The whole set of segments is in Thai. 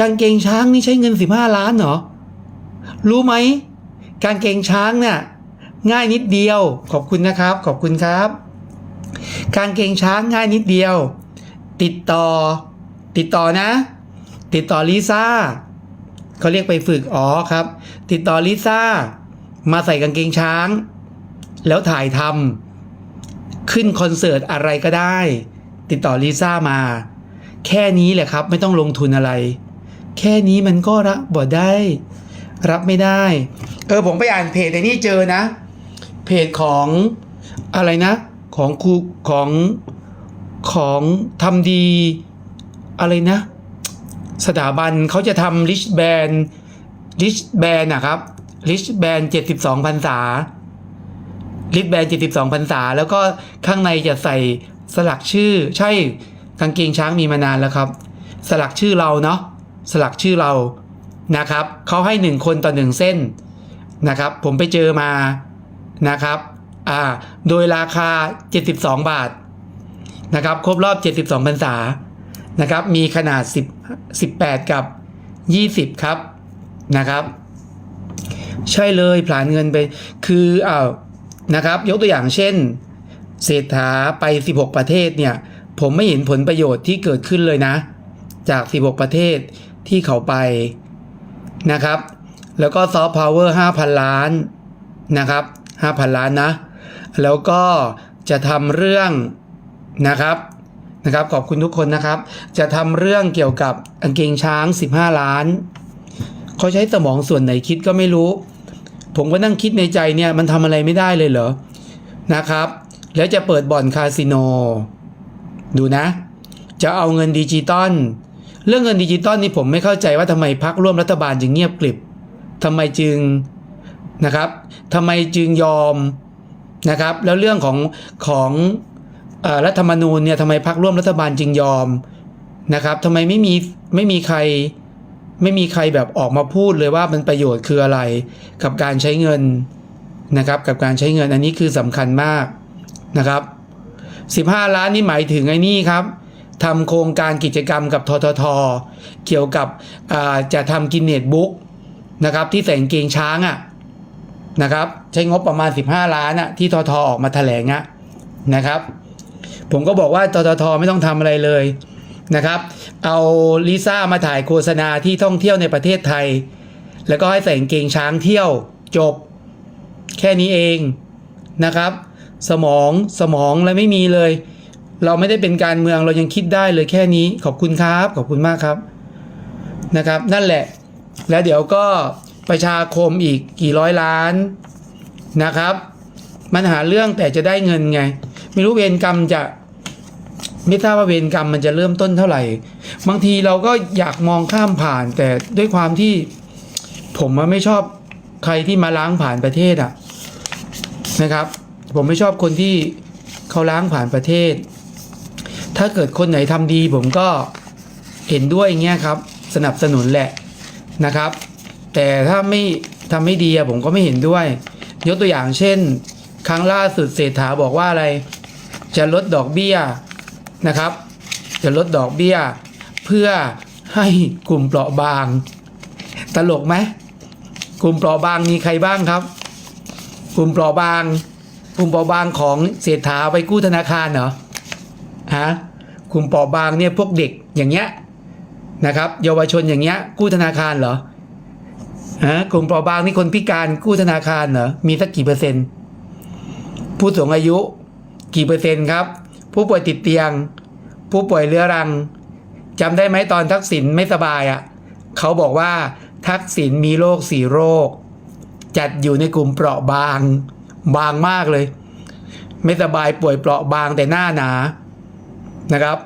กางเกงช้างนี่ใช้เงิน 15 ล้านเหรอ รู้ไหมกางเกงช้างเนี่ยง่ายนิดเดียว ขอบคุณนะครับ ขอบคุณครับ กางเกงช้างง่ายนิดเดียว ติดต่อ ติดต่อนะ ติดต่อลิซ่าเขาเรียกไปฝึกอ๋อครับ ติดต่อลิซ่ามาใส่กางเกงช้าง แล้วถ่ายทำขึ้นคอนเสิร์ตอะไรก็ได้ ติดต่อลิซ่ามา แค่นี้แหละครับ ไม่ต้องลงทุนอะไร แค่นี้มันก็รับบ่ได้ รับไม่ได้ เออผมไปอ่านเพจในนี้เจอนะ เพจของอะไรนะ ของครูของของทำดีอะไรนะ สถาบันเขาจะทำลิชแบนลิชแบนนะครับลิชแบนเจ็ดสิบสองพรรษาลิชแบนเจ็ดสิบสองพรรษา แล้วก็ข้างในจะใส่สลักชื่อ ใช่กางเกงช้างมีมานานแล้วครับ สลักชื่อเราเนาะ สลักชื่อเรานะครับเขาให้หนึ่งคนต่อหนึ่งเส้นนะครับ ผมไปเจอมานะครับอ่าโดยราคา 72 บาทนะครับ ครบรอบ 72พรรษานะครับ มีขนาด 10 18 กับ 20 ครับนะครับ ใช่เลยผลานเงินไปคืออ้าวนะครับ ยกตัวอย่างเช่น เศรษฐาไป 16 ประเทศเนี่ย ผมไม่เห็นผลประโยชน์ที่เกิดขึ้นเลยนะ จาก 16 ประเทศ ที่เขาไปนะครับ แล้วก็ซอฟต์พาวเวอร์5,000 ล้านนะครับ 5,000 ล้านนะ แล้วก็จะทำเรื่องนะครับนะครับ ขอบคุณทุกคนนะครับ จะทำเรื่องเกี่ยวกับกางเกงช้าง 15 ล้าน เขาใช้สมองส่วนไหนคิดก็ไม่รู้ ผมก็นั่งคิดในใจเนี่ยมันทำอะไรไม่ได้เลยเหรอนะครับ แล้วจะเปิดบ่อนคาสิโน ดูนะ จะเอาเงินดิจิตอล เรื่องเงินดิจิตอลนี่ผมไม่เข้าใจว่าทำไมพักร่วมรัฐบาลจึงเงียบกริบทำไมจึงนะครับทำไมจึงยอมนะครับ แล้วเรื่องของของอรัฐธรรมนูญเนี่ยทำไมพักร่วมรัฐบาลจึงยอมนะครับทำไมไม่มีไม่มีใครไม่มีใครแบบออกมาพูดเลยว่ามันประโยชน์คืออะไรกับการใช้เงินนะครับกับการใช้เงินอันนี้คือสำคัญมากนะครับ 15 ล้านนี่หมายถึงไอ้นี่ครับ ทำโครงการกิจกรรมกับททท เกี่ยวกับจะทำกินเนตบุ๊กนะครับที่ใส่กางเกงช้างอะ่ะนะครับ ใช้งบประมาณ 15 ล้านอะ่ะที่ททออกมาแถลงอะนะครับ ผมก็บอกว่าทททไม่ต้องทำอะไรเลยนะครับ เอาลิซ่ามาถ่ายโฆษณาที่ท่องเที่ยวในประเทศไทย แล้วก็ให้ใส่กางเกงช้างเที่ยวจบแค่นี้เองนะครับ สมองสมองอะไรไม่มีเลย เราไม่ได้เป็นการเมืองเรายังคิดได้เลยแค่นี้ขอบคุณครับ ขอบคุณมากครับนะครับ นั่นแหละ แล้วเดี๋ยวก็ประชาคมอีกกี่ร้อยล้านนะครับ มันหาเรื่องแต่จะได้เงินไง ไม่รู้เวรกรรมจะไม่ทราบว่าเวรกรรมมันจะเริ่มต้นเท่าไหร่ บางทีเราก็อยากมองข้ามผ่าน แต่ด้วยความที่ผมอะไม่ชอบใครที่มาล้างผ่านประเทศอะนะครับ ผมไม่ชอบคนที่เขาล้างผ่านประเทศ ถ้าเกิดคนไหนทำดีผมก็เห็นด้วยอย่างเงี้ยครับ สนับสนุนแหละนะครับ แต่ถ้าไม่ทำไม่ดีผมก็ไม่เห็นด้วย ยกตัวอย่างเช่น ครั้งล่าสุดเศรษฐาบอกว่าอะไร จะลดดอกเบี้ยนะครับ จะลดดอกเบี้ย เพื่อให้กลุ่มเปราะบาง ตลกไหมกลุ่มเปราะบางมีใครบ้างครับ กลุ่มเปราะบางกลุ่มเปราะบางของเศรษฐาไปกู้ธนาคารเหรอฮะ กลุ่มเปราะบางเนี่ยพวกเด็กอย่างเงี้ยนะครับเยาวชนอย่างเงี้ยกู้ธนาคารเหรอฮะกลุ่มเปราะบางนี่คนพิการกู้ธนาคารเหรอมีสักกี่เปอร์เซ็นต์ ผู้สูงอายุกี่เปอร์เซ็นต์ครับ ผู้ป่วยติดเตียง ผู้ป่วยเรื้อรังจำได้ไหมตอนทักษิณไม่สบายอะ่ะเขาบอกว่าทักษิณมีโรคสี่โรค จัดอยู่ในกลุ่มเปราะบางบางมากเลย ไม่สบายป่วยเปราะบางแต่หน้าหนา นะครับ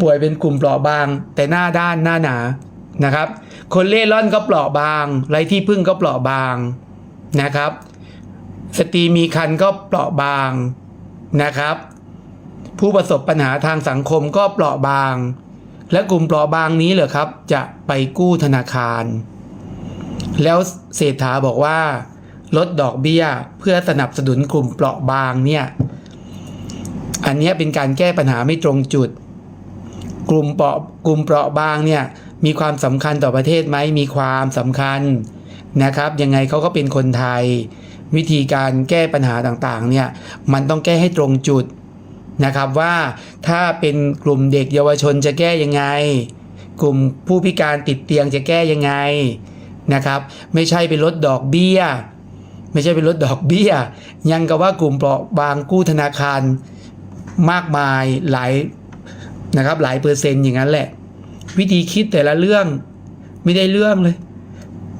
ป่วยเป็นกลุ่มเปราะบาง แต่หน้าด้านหน้าหนานะครับ คนเล่ร่อนก็เปราะบางไรที่พึ่งก็เปราะบางนะครับ สตรีมีคันก็เปราะบางนะครับ ผู้ประสบปัญหาทางสังคมก็เปราะบาง และกลุ่มเปราะบางนี้เหรอครับ จะไปกู้ธนาคาร แล้วเศรษฐาบอกว่าลดดอกเบี้ยเพื่อสนับสนุนกลุ่มเปราะบางเนี่ย อันนี้เป็นการแก้ปัญหาไม่ตรงจุด กลุ่มเปราะกลุ่มเปราะบางเนี่ยมีความสำคัญต่อประเทศไหมมีความสำคัญนะครับ ยังไงเขาก็เป็นคนไทย วิธีการแก้ปัญหาต่างๆเนี่ยมันต้องแก้ให้ตรงจุดนะครับว่าถ้าเป็นกลุ่มเด็กเยาวชนจะแก้ยังไง กลุ่มผู้พิการติดเตียงจะแก้ยังไงนะครับ ไม่ใช่เป็นลดดอกเบี้ย ไม่ใช่เป็นลดดอกเบี้ย ยังกับว่ากลุ่มเปราะบางกู้ธนาคาร มากมายหลายนะครับหลายเปอร์เซ็นต์อย่างนั้นแหละ วิธีคิดแต่ละเรื่องไม่ได้เรื่องเลย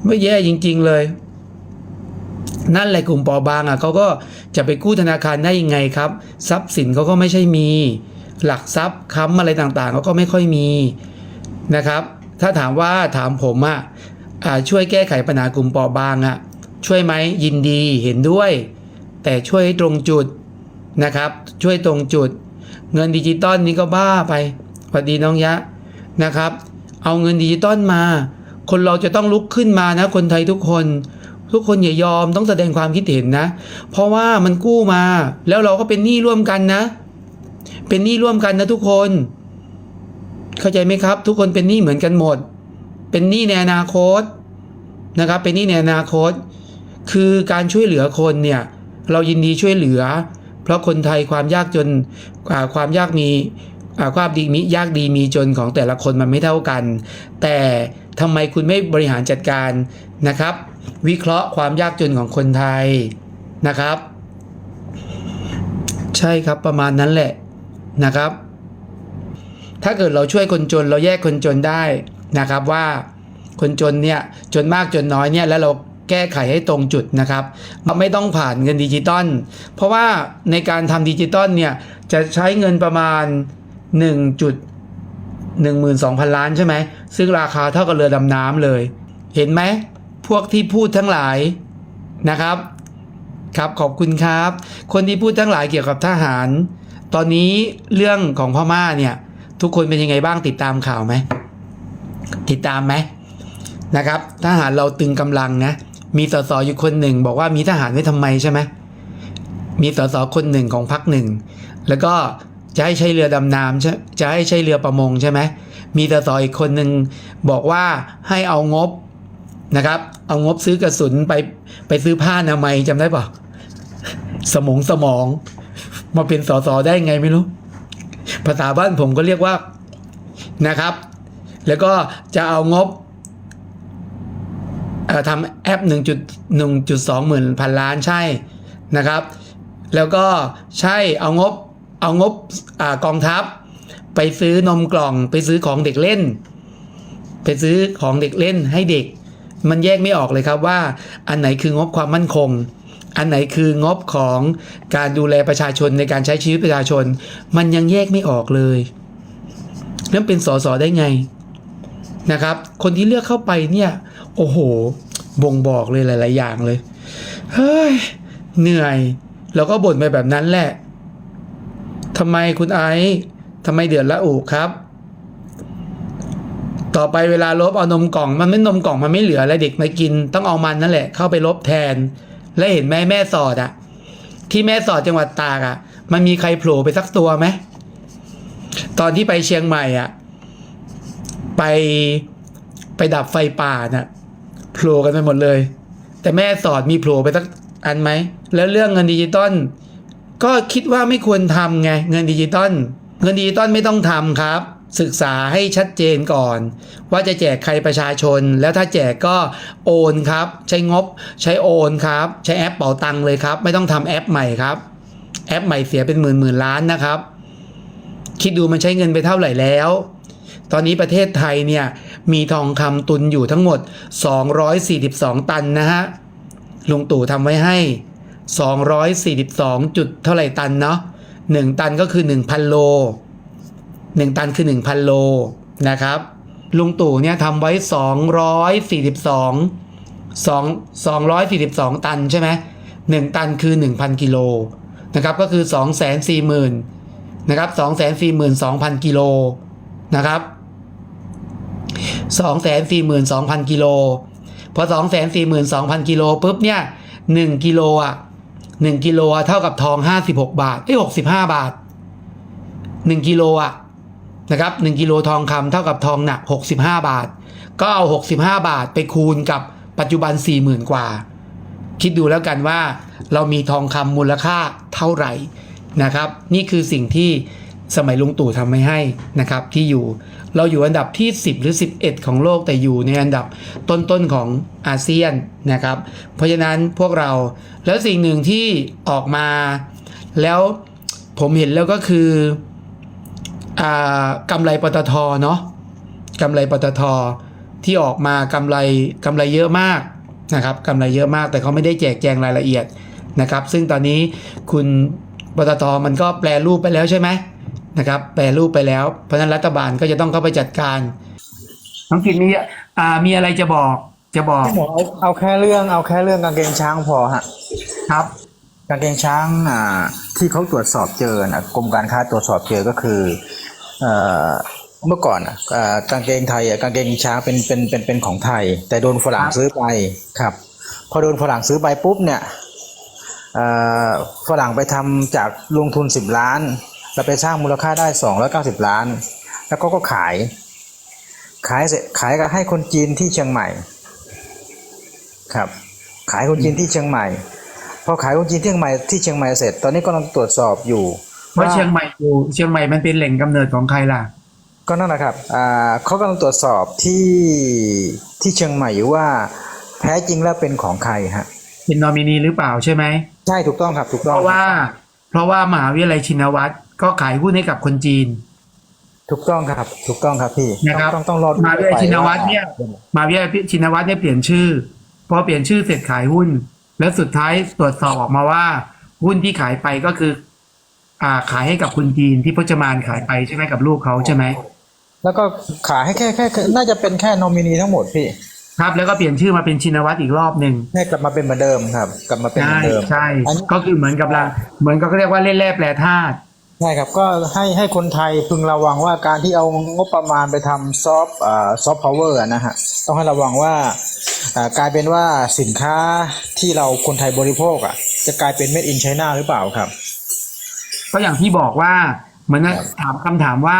ไม่แย่จริง ๆเลย นั่นแหละกลุ่มปราะบางอะเขาก็จะไปกู้ธนาคารได้ยังไงครับ ทรัพย์สินเขาก็ไม่ใช่มี หลักทรัพย์ค้ำอะไรต่างๆเขาก็ไม่ค่อยมีนะครับ ถ้าถามว่าถามผมอะอ่าช่วยแก้ไขปัญหากลุ่มปราะบางอะช่วยไหมยินดีเห็นด้วย แต่ช่วยให้ตรงจุด นะครับ ช่วยตรงจุด เงินดิจิตอลนี้ก็บ้าไปสวัสดีน้องยะนะครับ เอาเงินดิจิตอลมา คนเราจะต้องลุกขึ้นมานะ คนไทยทุกคน ทุกคนอย่ายอมต้องแสดงความคิดเห็นนะ เพราะว่ามันกู้มา แล้วเราก็เป็นหนี้ร่วมกันนะ เป็นหนี้ร่วมกันนะทุกคน เข้าใจไหมครับ ทุกคนเป็นหนี้เหมือนกันหมด เป็นหนี้ในอนาคตนะครับ เป็นหนี้ในอนาคต คือการช่วยเหลือคนเนี่ยเรายินดีช่วยเหลือ เพราะคนไทยความยากจนความยากมีความดีมียากดีมีจนของแต่ละคนมันไม่เท่ากัน แต่ทำไมคุณไม่บริหารจัดการนะครับ วิเคราะห์ความยากจนของคนไทยนะครับ ใช่ครับประมาณนั้นแหละนะครับ ถ้าเกิดเราช่วยคนจนเราแยกคนจนได้นะครับว่าคนจนเนี่ยจนมากจนน้อยเนี่ยแล้วเรา แก้ไขให้ตรงจุดนะครับเราไม่ต้องผ่านเงินดิจิตอลเพราะว่าในการทำดิจิตอลเนี่ยจะใช้เงินประมาณ1จุด12,000 ล้านใช่ไหมซึ่งราคาเท่ากับเรือดำน้ำเลย เห็นไหมพวกที่พูดทั้งหลายนะครับครับขอบคุณครับ คนที่พูดทั้งหลายเกี่ยวกับทหาร ตอนนี้เรื่องของพม่าเนี่ยทุกคนเป็นยังไงบ้างติดตามข่าวไหมติดตามไหมนะครับทหารเราตึงกำลังนะ มีสสอยู่คนหนึ่ง บอกว่ามีทหารไว้ทำไมใช่ไหมมีสสคนหนึ่งของพรรคหนึ่ง แล้วก็จะให้ใช้เรือดำน้ำใช่จะให้ใช้เรือประมงใช่ไหมมีสสอีกคนหนึ่งบอกว่าให้เอางบนะครับ เอางบซื้อกระสุนไปไปซื้อผ้าอนามัยจำได้ปะสมองสมอง มาเป็นสสได้ไงไม่รู้ ภาษาบ้านผมก็เรียกว่านะครับ แล้วก็จะเอางบ ทำแอป 1.1.2 หมื่นพันล้านใช่นะครับ แล้วก็ใช่เอางบเอางบอกองทัพ ไปซื้อนมกล่องไปซื้อของเด็กเล่น ไปซื้อของเด็กเล่นให้เด็ก มันแยกไม่ออกเลยครับว่า อันไหนคืองบความมั่นคง อันไหนคืองบของการดูแลประชาชนในการใช้ชีวิตประชาชน มันยังแยกไม่ออกเลยแล้วเป็นสสได้ไงนะครับ คนที่เลือกเข้าไปเนี่ย โอ้โห บ่งบอกเลยหลาย ๆ อย่างเลย เฮ้ย เหนื่อย แล้วก็บ่นไปแบบนั้นแหละทำไมคุณไอซ์ทำไมเดือดละอุครับ ต่อไปเวลาลบเอานมกล่อง มันไม่นมกล่องมันไม่เหลืออะไรเด็กมากิน ต้องเอามันนั่นแหละ เข้าไปลบแทน และเห็นไหมแม่สอดอะที่แม่สอดจังหวัดตากอะมันมีใครโผล่ไปสักตัวไหมตอนที่ไปเชียงใหม่อะไปไปดับไฟป่าน่ะ โผล่กันไปหมดเลย แต่แม่สอดมีโผล่ไปสักอันไหม แล้วเรื่องเงินดิจิตอลก็คิดว่าไม่ควรทำไงเงินดิจิตอลเงินดิจิตอลไม่ต้องทำครับ ศึกษาให้ชัดเจนก่อน ว่าจะแจกใครประชาชน แล้วถ้าแจกก็โอนครับ ใช้งบ ใช้โอนครับ ใช้แอปเป๋าตังค์เลยครับ ไม่ต้องทำแอปใหม่ครับ แอปใหม่เสียเป็นหมื่นหมื่นล้านนะครับ คิดดูมันใช้เงินไปเท่าไหร่แล้ว ตอนนี้ประเทศไทยเนี่ย มีทองคำตุนอยู่ทั้งหมด 242 ตันนะฮะลุงตู่ทำไว้ให้ 242 จุดเท่าไหร่ตันเนาะ1 ตันก็คือ 1,000 โล 1 ตันคือ 1,000 โลนะครับลุงตู่เนี่ยทำไว้ 242 2 242 ตันใช่ไหม1ตันคือ 1,000 กิโลนะครับก็คือ 240,000นะครับ242,000 กิโลนะครับ 242,000 กิโล พอ 242,000 กิโลปุ๊บเนี่ย1กิโลอะ1กิโลอะเท่ากับทอง 56 บาทเอ้ย65 บาท 1 กิโลอะนะครับ1กิโลทองคำเท่ากับทองหนัก 65 บาท ก็เอา 65 บาทไปคูณกับปัจจุบัน 40,000 กว่า คิดดูแล้วกันว่า เรามีทองคำมูลค่าเท่าไหร่นะครับ นี่คือสิ่งที่ สมัยลุงตู่ทำไม่ให้นะครับที่อยู่เราอยู่อันดับที่ 10 หรือ 11 ของโลกแต่อยู่ในอันดับต้นๆของอาเซียนนะครับ เพราะฉะนั้นพวกเราแล้วสิ่งหนึ่งที่ออกมา แล้วผมเห็นแล้วก็คืออ่ากำไรปตทเนาะกำไรปตทที่ออกมากำไรกำไรเยอะมากนะครับกำไรเยอะมากแต่เขาไม่ได้แจกแจงรายละเอียดนะครับ ซึ่งตอนนี้คุณปตทมันก็แปลรูปไปแล้วใช่ไหม นะครับแปลรูปไปแล้ว เพราะฉะนั้นรัฐบาลก็จะต้องเข้าไปจัดการน้องกินมีอ่ามีอะไรจะบอกจะบอกพี่หมอเอาเอาแค่เรื่องเอาแค่เรื่องกางเกงช้างพอฮะครับกางเกงช้างอ่าที่เขาตรวจสอบเจอนะกรมการค้าตรวจสอบเจอก็คือเอ่อเมื่อก่อนอะอ่ากางเกงไทยอะกางเกงช้างเป็นเป็นเป็นเป็นของไทย แต่โดนฝรั่งครับซื้อไปครับ พอโดนฝรั่งซื้อไปปุ๊บเนี่ยเอ่อฝรั่งไปทำจากลงทุนสิบล้าน แล้วไปสร้างมูลค่าได้สองร้อยเก้าสิบล้าน แล้วก็ก็ขาย ขายเสร็จขายก็ให้คนจีนที่เชียงใหม่ ครับ ขายคนจีนที่เชียงใหม่ พอขายคนจีนที่เชียงใหม่ที่เชียงใหม่เสร็จ ตอนนี้ก็กำลังตรวจสอบอยู่เพราะเชียงใหม่อยู่เชียงใหม่มันเป็นแหล่งกำเนิดของใครล่ะ ก็นั่นนะครับอ่าเขากำลังตรวจสอบที่ที่เชียงใหม่อยู่ว่าแท้จริงแล้วเป็นของใครฮะเป็นนอมินีหรือเปล่าใช่ไหมใช่ถูกต้องครับถูกเพต้องราะว่า เพราะว่ามหาวิทยาลัยชินวัตร ก็ขายหุ้นให้กับคนจีน ถูกต้องครับ ถูกต้องครับพี่นะครับต้องต้องรอดูมหาวิทยาลัยไปชินวัตรเนี่ยมหาวิทยาลัยชินวัตรเนี่ยเปลี่ยนชื่อ พอเปลี่ยนชื่อเสร็จขายหุ้น แล้วสุดท้ายตรวจสอบออกมาว่า หุ้นที่ขายไปก็คือ อ่าขายให้กับคนจีนที่พจมานขายไปใช่ไหมกับลูกเขาใช่ไหมแล้วก็ขายให้แค่แค่แค่น่าจะเป็นแค่นอมินีทั้งหมดพี่ครับแล้วก็เปลี่ยนชื่อมาเป็นชินวัตรอีกรอบหนึ่งให้กลับมาเป็นเหมือนเดิมครับ กลับมาเป็นเหใช่มือนเดิมใช่อันนี้ก็คือเหมือนกับเราเหมือนก็เรียกว่าเล่นแร่แปรธาตุ ใช่ครับก็ให้ให้คนไทยพึงระวังว่าการที่เอางบประมาณไปทำซอฟต์อ่าซอฟต์พาวเวอร์นะฮะต้องให้ระวังว่าอ่ากลายเป็นว่าสินค้าที่เราคนไทยบริโภคอะจะกลายเป็น made in China หรือเปล่าครับ ก็อย่างที่บอกว่าเหมือนกับถามคำถามว่า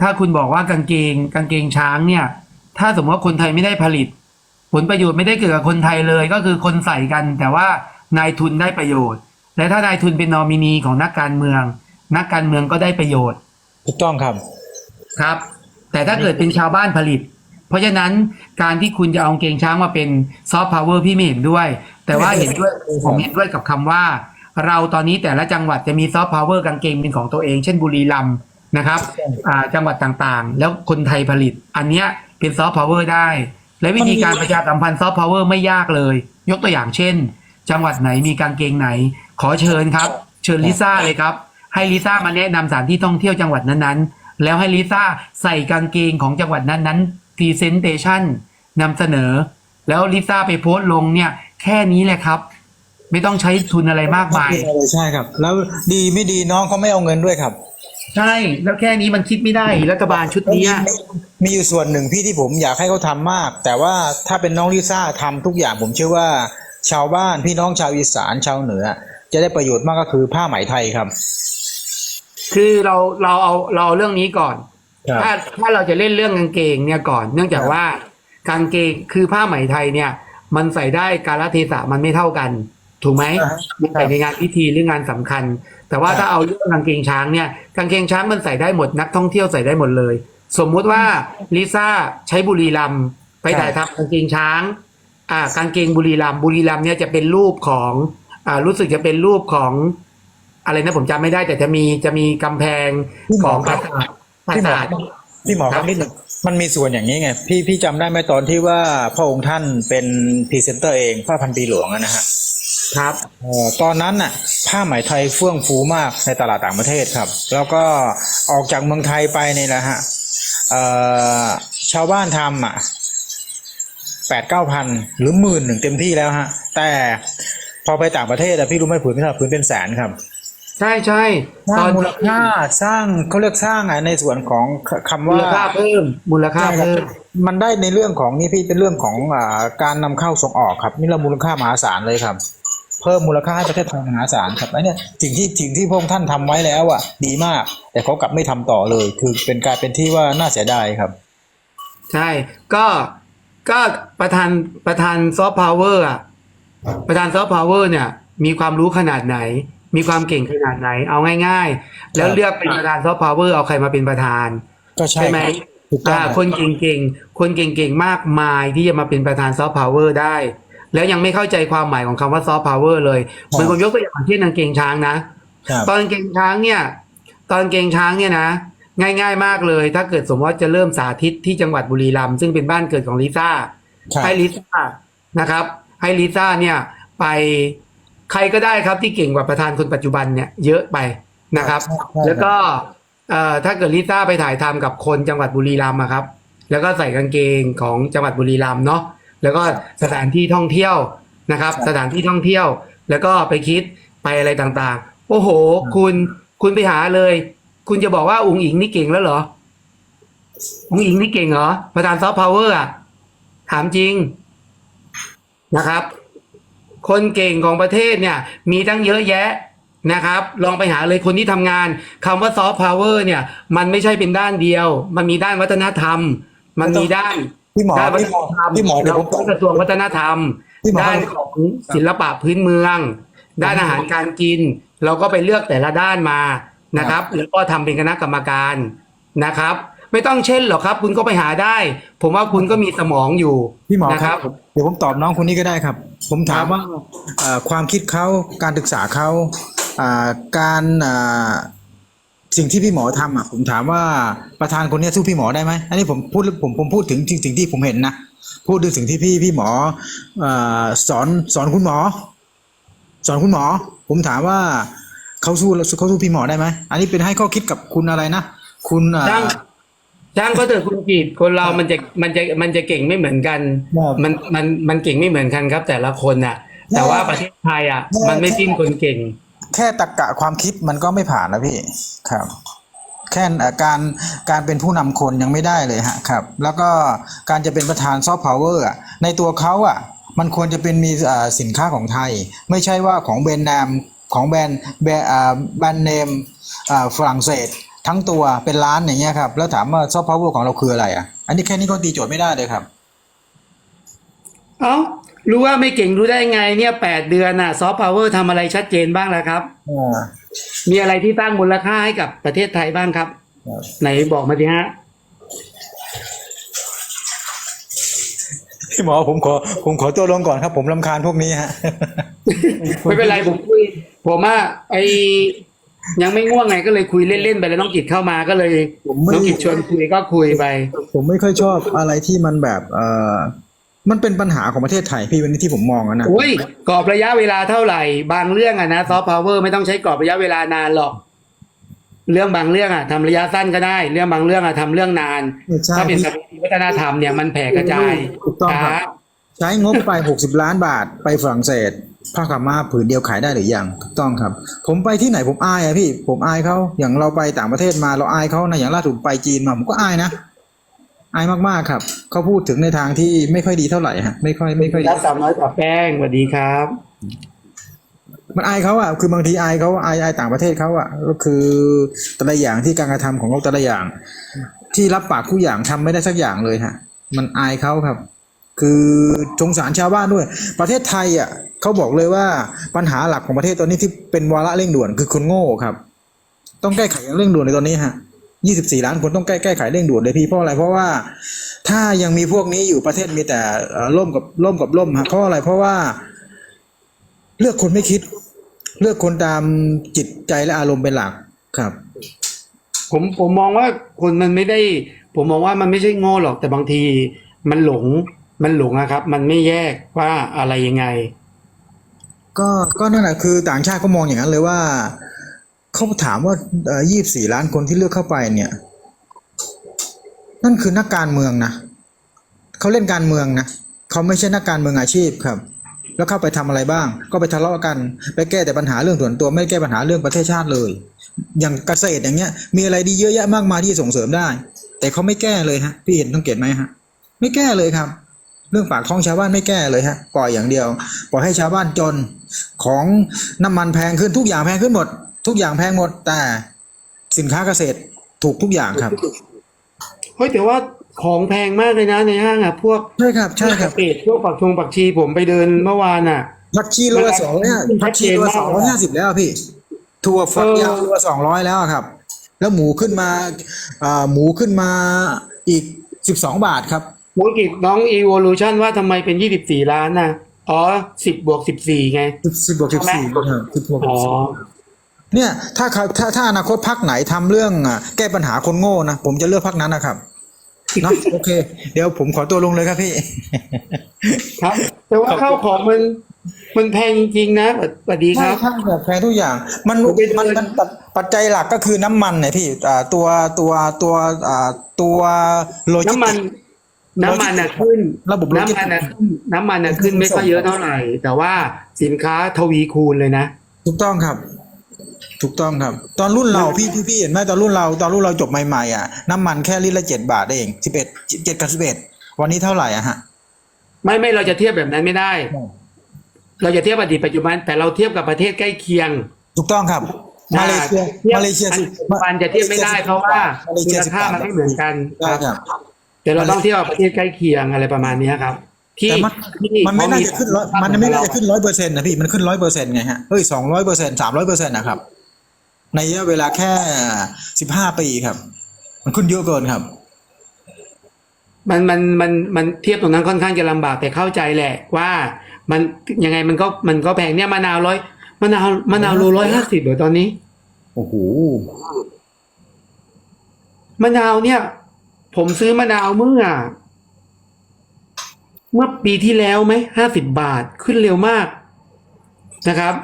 ถ้าคุณบอกว่ากางเกงกางเกงช้างเนี่ย ถ้าสมมติว่าคนไทยไม่ได้ผลิต ผลประโยชน์ไม่ได้เกิดกับคนไทยเลยก็คือคนใส่กัน แต่ว่านายทุนได้ประโยชน์ และถ้านายทุนเป็นนอมินีของนักการเมือง นักการเมืองก็ได้ประโยชน์ถูกต้องครับครับ แต่ถ้าเกิดเป็นชาวบ้านผลิต เพราะฉะนั้นการที่คุณจะเอากางเกงช้างมาเป็นซอฟต์พาวเวอร์พี่ไม่เห็นด้วย แต่ว่าเห็นด้วยผมเห็นด้วยกับคำว่า เราตอนนี้แต่ละจังหวัดจะมีซอฟต์พาวเวอร์กางเกงเป็นของตัวเอง เช่นบุรีรัมย์นะครับอ่าจังหวัดต่างๆ แล้วคนไทยผลิต อันเนี้ยเป็นซอฟต์พาวเวอร์ได้ และวิธีการประชาสัมพันธ์ซอฟต์พาวเวอร์ไม่ยากเลย ยกตัวอย่างเช่น จังหวัดไหนมีกางเกงไหน ขอเชิญครับ เชิญลิซ่าเลยครับ ให้ลิซ่ามาแนะนำสถานที่ท่องเที่ยวจังหวัดนั้นๆ แล้วให้ลิซ่าใส่กางเกงของจังหวัดนั้นๆพรีเซนเตชันนำเสนอ แล้วลิซ่าไปโพสต์ลงเนี่ย แค่นี้แหละครับ ไม่ต้องใช้ทุนอะไรมากมายใช่ครับ แล้วดีไม่ดีน้องเขาไม่เอาเงินด้วยครับใช่แล้วแค่นี้มันคิดไม่ได้รัฐบาลชุดเนี้ยมีมีอยู่ส่วนหนึ่งพี่ที่ผมอยากให้เขาทำมาก แต่ว่าถ้าเป็นน้องลิซ่าทำทุกอย่างผมเชื่อว่า ชาวบ้านพี่น้องชาวอีสานชาวเหนือ จะได้ประโยชน์มากก็คือผ้าไหมไทยครับ คือเราเราเอาเราเอาเรื่องนี้ก่อน ครับถ้าถ้าเราจะเล่นเรื่องกางเกงเนี่ยก่อน เนื่องจากว่ากางเกงคือผ้าไหมไทยเนี่ย มันใส่ได้กาลเทศะมันไม่เท่ากัน ถูกไหมอ่าฮะมันใส่ในงานพิธีหรืองานสำคัญ แต่ว่าครับ ถ้าเอาเรื่องกางเกงช้างเนี่ยกางเกงช้างมันใส่ได้หมดนักท่องเที่ยวใส่ได้หมดเลย สมมุติว่าลิซ่าใช้บุรีรัมย์ไปถ่ายทำกางเกงช้างอ่ากางเกงบุรีรัมย์บุรีรัมย์เนี่ยจะเป็นรูปของอ่ารู้สึกจะเป็นรูปของ อะไรนะผมจำไม่ได้แต่จะมีจะมีกำแพงพี่หมขอองปครัราบสาทปราพี่หมอสาทพี่หมอคครัรับบ นิดหนึ่งมันมีส่วนอย่างนี้ไง พี่พี่จำได้ไหมตอนที่ว่าพระองค์ท่านเป็นพรีเซนเตอร์เองผ้าพันปีหลวงอะนะฮะครับ เอ่อตอนนั้นน่ะผ้าไหมไทยเฟื่องฟูมากในตลาดต่างประเทศครับ แล้วก็ออกจากเมืองไทยไปนี่แหละฮะเอ่อชาวบ้านทำอะแปดเก้าพันหรือหมื่นหนึ่งเต็มที่แล้วฮะ แต่พอไปต่างประเทศอะพี่รู้ไหมผืนไม่เท่าไหร่ผืนเป็นแสนครับ ใช่ใช่สตร้าองนมูลค่าสร้างเขาเรียกสร้างอะในส่วนของคำมูว่า ลค่าเพิ่มมูลค่าใช่ครับเพิ่ม มันได้ในเรื่องของนี่พี่เป็นเรื่องของอ่าการนำเข้าส่งออกครับนี่เรามูลค่ามหาศาลเลยครับ เพิ่มมูลค่าให้ประเทศไทยมหาศาลครับไอ้เนี่ยสิ่งที่สิ่งที่พระองค์ท่านทำไว้แล้วอะ ดีมาก แต่เขากลับไม่ทำต่อเลย คือเป็นกลารเป็นที่ว่าน่าเสียดายครับ ใช่ ก็ก็ประธานประธานซอฟต์พาวเวอร์อะประธานซอฟต์พาวเวอร์เนี่ย มีความรู้ขนาดไหน มีความเก่งขนาดไหน เอาง่าย ๆ แล้วครับเลือกเป็นประธานซอฟต์พาวเวอร์เอาใครมาเป็นประธาน ก็ใช่ใช่ไหมครับถูกต้องอ่าครับคนเก่งๆ คนเก่งๆ มากมายที่จะมาเป็นประธานซอฟต์พาวเวอร์ได้ แล้วยังไม่เข้าใจความหมายของคำว่าซอฟต์พาวเวอร์เลยเหมือนผมยกตัวอย่างเช่นกางเกงช้างนะครับตอนเกงช้างเนี่ย ตอนเกงช้างเนี่ยนะ ง่ายๆ มากเลย ถ้าเกิดสมมติว่าจะเริ่มสาธิตที่จังหวัดบุรีรัมย์ซึ่งเป็นบ้านเกิดของลิซ่าครับให้ลิซ่านะครับ ให้ลิซ่าเนี่ยไป ใครก็ได้ครับที่เก่งกว่าประธานคนปัจจุบันเนี่ยเยอะไปนะครับใช่ใช่แล้วก็เอ่อถ้าเกิดลิซ่าไปถ่ายทำกับคนจังหวัดบุรีรัมย์อะครับ แล้วก็ใส่กางเกงของจังหวัดบุรีรัมย์เนาะแล้วก็สถานที่ท่องเที่ยวนะครับ สถานที่ท่องเที่ยว แล้วก็ไปคิดไปอะไรต่างๆ โอ้โห คุณคุณไปหาเลย คุณจะบอกว่าอุ๋งอิงนี่เก่งแล้วเหรออุ๋งอิงนี่เก่งเหรอประธานซอฟต์พาวเวอร์อะถามจริงนะครับ คนเก่งของประเทศเนี่ยมีตั้งเยอะแยะนะครับ ลองไปหาเลยคนที่ทำงานคำว่าซอฟต์พาวเวอร์เนี่ย มันไม่ใช่เป็นด้านเดียว มันมีด้านวัฒนธรรม มันมีด้านพี่หมอด้านวัพี่ฒหมนอธรรมพี่หมอเดี๋ยวผมเรากระทรวงวัฒนธรรมพี่หมอด้านของศิลปะพื้นเมือง ด้านอาหารการกิน เราก็ไปเลือกแต่ละด้านมานะครับ แล้วก็ทำเป็นคณะกรรมการนะครับ ไม่ต้องเช่นหรอกครับ คุณก็ไปหาได้ ผมว่าคุณก็มีสมองอยู่พี่หมอนะคครัรับบเดี๋ยวผมตอบน้องคนนี้ก็ได้ครับ ผมถามครับว่าเอ่อความคิดเขาการศึกษาเขาอ่าการอ่าสิ่งที่พี่หมอทำอะผมถามว่าประธานคนนี้สู้พี่หมอได้ไหมอันนี้ผมพูดผมผมพูดถึงสิ่งที่ผมเห็นนะพูดถึงสิ่งที่พี่พี่หมอเอ่อสอนสอนคุณหมอ สอนคุณหมอ ผมถามว่าเขาสู้เขาสู้พี่หมอได้ไหมอันนี้เป็นให้ข้อคิดกับคุณอะไรนะคุณอ่าช่าง ช่างก็เถอะคุณกีดคนเรามันจะมันจะมันจะเก่งไม่เหมือนกัน ครับมันมันมันเก่งไม่เหมือนกันครับ แต่ละคนน่ะ แต่ว่าประเทศไทยอะมันไม่สิ้นคนเก่ง แค่ตรกกะความคิดมันก็ไม่ผ่านนะพี่ครับ แค่เอ่อการการเป็นผู้นำคนยังไม่ได้เลยฮะครับ แล้วก็การจะเป็นประธานซอฟต์พาวเวอร์ในตัวเขาอะ มันควรจะเป็นมีอ่าสินค้าของไทย ไม่ใช่ว่าของแบรนด์นามของแบรนด์แบรนด์อ่าแบรนด์เนมอ่าฝรั่งเศส ทั้งตัวเป็นล้านอย่างเงี้ยครับ แล้วถามว่าซอฟต์พาวเวอร์ของเราคืออะไรอะ อันนี้แค่นี้ก็ตีโจทย์ไม่ได้เลยครับเอ้ารู้ว่าไม่เก่งรู้ได้ไงเนี่ยแปดเดือนน่ะซอฟต์พาวเวอร์ทำอะไรชัดเจนบ้างแล้วครับมีอะไรที่สร้างมูลค่าให้กับประเทศไทยบ้างครับ ไหนบอกมาสิฮะ พี่หมอผมขอผมขอตัวลงก่อนครับ ผมลำคาญพวกนี้ฮะ ไม่เป็นไรผมคุยผมว่าไอ ยังไม่ง่วงไงก็เลยคุยเล่นๆไปแล้วน้องกิจเข้ามาก็เลยผมไม่ น้องกิจชวนคุยก็คุยไป ผมไม่ค่อยชอบอะไรที่มันแบบเออมันเป็นปัญหาของประเทศไทยพี่วันนี้ที่ผมมองอะนะโอ้ยกรอบระยะเวลาเท่าไหร่ บางเรื่องอะนะซอฟต์พาวเวอร์ไม่ต้องใช้กรอบระยะเวลานานหรอก เรื่องบางเรื่องอะทำระยะสั้นก็ได้ เรื่องบางเรื่องอะทำเรื่องนาน ใช่ ถ้าเป็นพี่สถิติวัฒนธรรมเนี่ยมันแผ่กระจายถูกต้องครับ ช้าใช้งบไป 60 ล้านบาทไปฝรั่งเศส ผ้าขาวม้าผืนเดียวขายได้หรือยังถูกต้องครับ ผมไปที่ไหนผมอายอะพี่ ผมอายเขาอย่างเราไปต่างประเทศมาเราอายเขานะอย่างล่าสุดไปจีนมาผมก็อายนะอายมากๆครับเขาพูดถึงในทางที่ไม่ค่อยดีเท่าไหร่ฮะไม่ค่อยไม่ค่อยดีรับสามน้อยกว่าแป้งสวัสดีครับ มันอายเขาอะคือบางทีอายเขาอายอายต่างประเทศเขาอะก็คือแต่ละอย่างที่การกระทำของเขาแต่ละอย่าง ที่รับปากทุกอย่างทำไม่ได้สักอย่างเลยฮะ มันอายเขาครับ คือสงสารชาวบ้านด้วย ประเทศไทยอะ เขาบอกเลยว่าปัญหาหลักของประเทศตอนนี้ที่เป็นวาระเร่งด่วนคือคนโง่ครับ ต้องแก้ไขอย่างเร่งด่วนในตอนนี้ฮะ24ล้านคนต้องแก้แก้ไขเร่งด่วนเลยพี่เพราะอะไรเพราะว่าถ้ายังมีพวกนี้อยู่ประเทศมีแต่เอ่อล่มกับล่มกับล่มฮะเพราะอะไรเพราะว่า เลือกคนไม่คิด เลือกคนตามจิตใจและอารมณ์เป็นหลักครับ ผมผมมองว่าคนมันไม่ได้ ผมมองว่ามันไม่ใช่โง่หรอกแต่บางทีมันหลงมันหลงอะครับ มันไม่แยกว่าอะไรยังไง ก็ก็นั่นแหละคือต่างชาติก็มองอย่างนั้นเลยว่าเขาถามว่ายี่สิบสี่ล้านคนที่เลือกเข้าไปเนี่ย นั่นคือนักการเมืองนะเขาเล่นการเมืองนะเขาไม่ใช่นักการเมืองอาชีพครับ แล้วเข้าไปทำอะไรบ้าง ก็ไปทะเลาะกัน ไปแก้แต่ปัญหาเรื่องส่วนตัว ไม่แก้ปัญหาเรื่องประเทศชาติเลย อย่างเกษตรอย่างเงี้ย มีอะไรดีเยอะแยะมากมายที่ส่งเสริมได้ แต่เขาไม่แก้เลยฮะพี่เห็นสังเกตไหมฮะ ไม่แก้เลยครับ เรื่องปากท้องชาวบ้านไม่แก้เลยฮะปล่อยอย่างเดียว ปล่อยให้ชาวบ้านจนของน้ำมันแพงขึ้นทุกอย่างแพงขึ้นหมด ทุกอย่างแพงหมดแต่สินค้าเกษตรถูกทุกอย่างครับเฮ้ยแต่ว่าของแพงมากเลยนะในห้างอะพวกใช่ครับใช่ครับเป็ดพวกปักชงปักชีผมไปเดินเมื่อวานอะผักชีโลละสองเนี่ยผักชีโลละสองร้อยห้าสิบแล้วพี่ถั่วฝักยาวโลละสองร้อยแล้วครับ แล้วหมูขึ้นมาอ่าหมูขึ้นมาอีกสิบสองบาทครับ ธุรกิจน้อง evolution ว่าทำไมเป็น24ล้านน่ะ อ๋อ10บวก14ไง สิบสิบบวกสิบสี่สิบบวกอ๋อเนี่ยถ้าเขาถ้าถ้าอนาคตพักไหนทำเรื่องอะแก้ปัญหาคนโง่นะผมจะเลือกพักนั้นนะครับเนอะโอเค เดี๋ยวผมขอตัวลงเลยครับพี่ ครับ แต่ว่าข้าวของมันมันแพงจริงๆนะสวัสดีคใช่รับ ใช่แบบแพงทุกอย่าง มันผมไปเดิน มันมันปัจปัจจัยหลักก็คือน้ำมันเนี่ยพี่อ่าตัวตัวตัวอ่าตัวโลจิสน้ำมันติก น้ำมันน่ะขึ้นระบบโลจิสติกน้ำมันน่ะขึ้นน้ำมันน่ะขึ้นไม่ค่อยเยอะเท่าไหร่ แต่ว่าสินค้าทวีคูณเลยนะ ถูกต้องครับ ถูกต้องครับ ตอนรุ่นเราพี่พี่พี่เห็นไหมตอนรุ่นเราตอนรุ่นเราจบใหม่ๆอะน้ำมันแค่ลิตรละเจ็ดบาทเองสิบเอ็ดเจ็ดกับสิบเอ็ดวันนี้เท่าไหร่อะฮะ ไม่ไม่เราจะเทียบแบบนั้นไม่ได้ เราจะเทียบอดีตปัจจุบัน แต่เราเทียบกับประเทศใกล้เคียง ถูกต้องครับมาเลเซียทีบมาเลเซียสิปัจจุบันจะเทียบไม่ได้เพราะว่ามาเลเซีมูยลสิบค่าบาทมันไม่เหมือนกันใช่ครับ ครับแต่เราต้องเทียบกับประเทศใกล้เคียงอะไรประมาณนี้ครับ ที่แต่มันที่มันไม่น่าจะเขขึ้นร้อยมันไม่น่าจะขึ้นร้อยเปอร์เซ็นต์นะพี่มันขึ้นร้อยเปอร์เซ็นต์ไงฮะเฮ้ยสองร้อยเปอร์เซ็นต์สามร้อยเปอร์เซ็นต์นะครับ ในระยะเวลาแค่สิบห้าปีครับ มันขึ้นเยอะเกินครับมันมันมันมันเทียบตรงนั้นค่อนข้างจะลำบากแต่เข้าใจแหละว่า มันยังไงมันก็มันก็แพงเนี่ยมะนาวร้อยมะนาวมะนาวโลร้อยห้าสิบเหรอตอนนี้ โอ้โหมะนาวเนี่ย ผมซื้อมะนาวเมื่อ เมื่อปีที่แล้วไหมห้าสิบบาทขึ้นเร็วมากนะครับ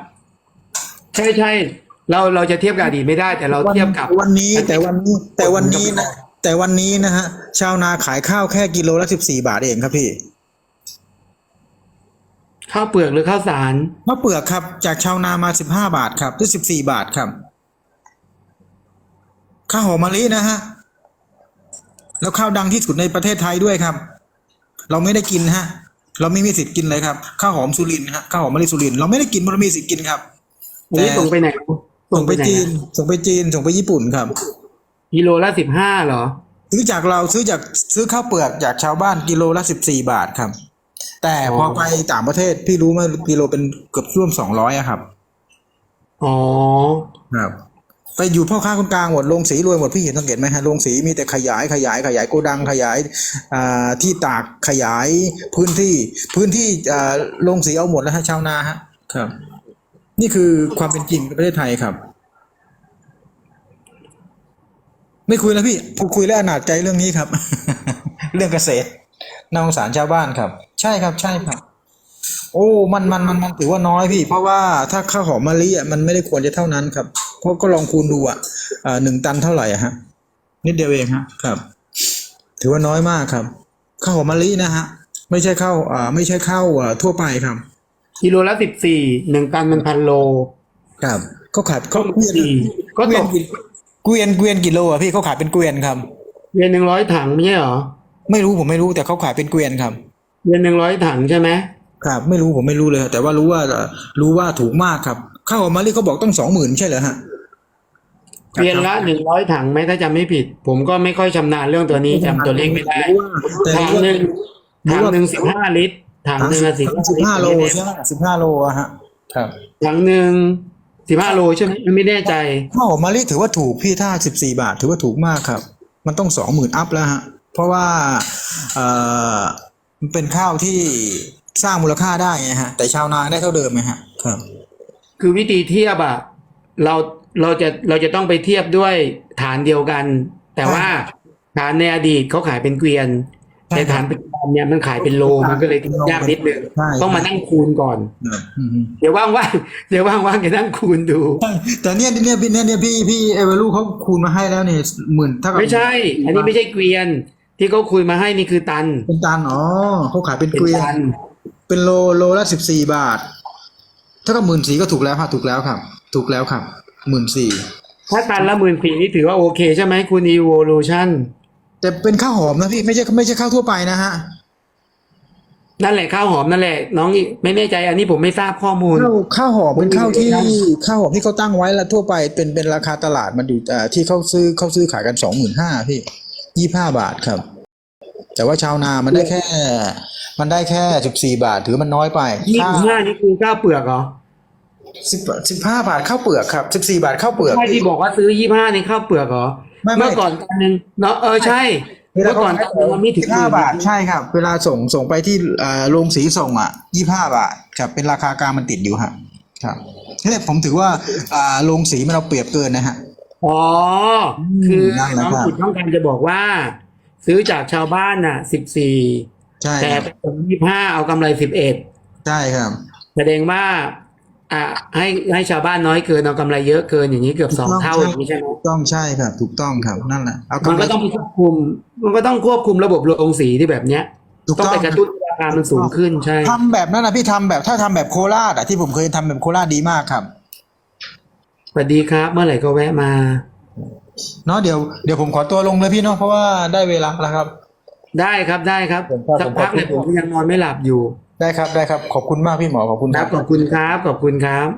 ใช่ใช่เราเราจะเทียบกับอดีตไม่ได้ แต่เราเทียบกับวันนี้ แต่วันนี้ แต่วันนี้นะแต่วันนี้นะฮะ ชาวนาขายข้าวแค่กิโลละสิบสี่บาทเองครับพี่ข้าวเปลือกหรือข้าวสารมะเปลือกครับ จากชาวนามาสิบห้าบาทครับหรือสิบสี่บาทครับข้าวหอมมะลินะฮะ แล้วข้าวดังที่สุดในประเทศไทยด้วยครับ เราไม่ได้กินฮะ เราไม่มีสิทธิ์กินเลยครับข้าวหอมสุรินทร์ฮะข้าวหอมมะลิสุรินทร์เราไม่ได้กินเรามีสิทธิ์กินครับอันนี้แต่ส่งไปไหนส่งไปหนจีนอะส่งไปจีนส่งไปญี่ปุ่นครับกิโลละสิบห้าเหรอซื้อจากเราซื้อจากซื้อข้าวเปลือกจากชาวบ้านกิโลละสิบสี่บาทครับ แต่พอไปต่างประเทศพี่รู้ไหมกิโลเป็นเกือบร่วมสองร้อยอะครับ อ๋อครับ ไปอยู่พ่อค้าคนกลางหมดโรงสีรวยหมดพี่เห็นสังเกตไหมฮะโรงสีมีแต่ขยายขยายขยายโกดังขยายอ่าที่ตากขยายพื้นที่พื้นที่อ่าโรงสีเอาหมดแล้วฮะชาวนาฮะครับ นี่คือความเป็นจริงในประเทศไทยครับ ไม่คุยแล้วพี่พูดคุยแล้วอนาจใจเรื่องนี้ครับ เรื่องเกษตรน่าสงสารชาวบ้านครับ ใช่ครับใช่ครับโอ้ มัน มัน มัน มัน ถือว่าน้อยพี่ เพราะว่าถ้าข้าวหอมมะลิอะ มันไม่ได้ควรจะเท่านั้นครับ เพราะก็ลองคูณดูอะอ่าหนึ่งตันเท่าไหร่อะฮะนิดเดียวเองฮะครับ ถือว่าน้อยมากครับข้าวหอมมะลินะฮะ ไม่ใช่ข้าวอ่าไม่ใช่ข้าวอ่าทั่วไปครับกิโลละสิบสี่หนึ่งตันมันพันโล ครับเขาขายก็เขาเกวียนสี่ก็เกวีตยนกกี่เกวียนเกวียนกี่โลอะพี่เขาขายเป็นเกวียนครับเวียนหนึ่งร้อยถังไม่ใช่เหรอไม่รู้ผมไม่รู้แต่เขาขายเป็นเกวียนครับเวียนหนึ่งร้อยถังใช่ไหมครับไม่รู้ผมไม่รู้เลย แต่ว่ารู้ว่ารู้ว่าถูกมากครับข้าวหอมมะลิเขาบอกต้องสองหมื่นใช่เหรอฮะ เวียนละหนึ่งร้อยถังไหมถ้าจำไม่ผิด ผมก็ไม่ค่อยชำนาญเรื่องตัวนี้จำตัวเลขไม่ได้รู้ว่าแต่ถังรู้หว่านึ่งถังหนึ่งสิบห้าลิตรถังหนึ่งอะสิบสิบห้าโลใช่ไหมสิบห้าโลอะฮะครับถังหนึ่งสิบห้าโลใช่ไหมไม่แน่ใจข้าวหอมมะลิถือว่าถูกพี่ถ้าสิบสี่บาท ถือว่าถูกมากครับ มันต้องสองหมื่นอัพแล้วฮะเพราะว่าเอ่อมันเป็นข้าวที่สร้างมูลค่าได้ไงฮะ แต่ชาวนาได้เท่าเดิมไงฮะครับ คือวิธีเทียบอะเรา เราจะเราจะต้องไปเทียบด้วยฐานเดียวกัน แต่ว่าฐานในอดีตเขาขายเป็นเกวียนใช่แต่ฐานปัจจุบันเนี่ยมันขายเป็นโลมันก็เลยยากนิดนึงใช่ต้องมานั่งคูณก่อนครับอืมเดี๋ยวว่างๆเดี๋ยวว่างๆจะนั่งคูณดูใช่แต่เนี่ยเนี่ยพี่เนี่ยเนี่ยพี่พี่เอเวอร์ลูเขาคูณมาให้แล้วเนี่ยหมื่นเท่ากับไม่ใช่ อันนี้ไม่ใช่เกวียน ที่เขาคุยมาให้นี่คือตัน เป็นตันอ๋อเขาขายเป็นเป็นเกวียนตันเป็นโลโลละสิบสี่บาท ถ้ากับหมื่นสี่ก็ถูกแล้วครับ ถูกแล้วครับถูกแล้วครับ หมื่นสี่ถ้าตันละหมื่นสี่นี่ถือว่าโอเคใช่ไหมคุณ evolution แต่เป็นข้าวหอมนะพี่ไม่ใช่ไม่ใช่ข้าวทั่วไปนะฮะนั่นแหละข้าวหอมนั่นแหละ น้องอีไม่แน่ใจ อันนี้ผมไม่ทราบข้อมูลข้าวข้าวหอมเป็นข้าวที่มันมีข้าวหอมที่เขาตั้งไว้แล้วทั่วไปเป็นเป็นราคาตลาดมันอยู่เอ่อที่เขาซื้อเขาซื้อขายกันสองหมื่นห้าพี่ยี่ห้าบาทครับ แต่ว่าชาวนามันได้แค่ มันได้แค่สิบสี่บาทถือมันน้อยไปยี่สิบห้านี่คือข้าวเปลือกเหรอ สิบสิบห้าบาทข้าวเปลือกครับสิบสี่บาทข้าวเปลือก ใช่ที่บอกว่าซื้อยี่ห้าในข้าวเปลือกเหรอไม่ไม่ เมื่อก่อนตันหนึ่งเนาะเออใช่เวลาเมื่อเขาก่อนตันหนึ่งมันไม่ถึงสิบห้าบาทใช่ครับ เวลาส่งส่งไปที่เอ่อโรงสีส่งอะยี่ห้าบาทครับเป็นราคากลางมันติดอยู่ครับครับนี่แหละผมถือว่าอ่าโรงสีมันเราเปรียบเกินนะฮะ อ๋อคือนั่นแหละน้องครับ ขุดต้องการจะบอกว่า ซื้อจากชาวบ้านน่ะสิบสี่ใช่แต่ครับไปส่งยี่ห้าเอากำไรสิบเอ็ดใช่ครับ แสดงว่า อ่าให้ให้ชาวบ้านน้อยเกินเอากำไรเยอะเกินอย่างนี้เกือบสองเท่าอย่างนี้ใช่ไหมถูกต้องใช่ครับ ถูกต้องครับนั่นแหละเอามันกำไรก็ต้องควบคุม มันก็ต้องควบคุมระบบโรงสีที่แบบเนี้ยถูกต้องต้องไปกระตุ้นให้ราคามันสูงขึ้นใช่ทำแบบนั้นนะพี่ทำแบบถ้าทำแบบโคราชอะที่ผมเคยทำแบบโคราชดีมากครับสวัสดีครับ เมื่อไหร่ก็แวะมาเนาะเดี๋ยวเดี๋ยวผมขอตัวลงเลยพี่เนาะเพราะว่าได้เวลาแล้วครับ ได้ครับได้ครับผมครับสักพักผมขอบคุณเลยผมก็ยังนอนไม่หลับอยู่ ได้ครับได้ครับ ขอบคุณมากพี่หมอขอบคุณคครัรับบขอบคุณครับขอบคุณครับ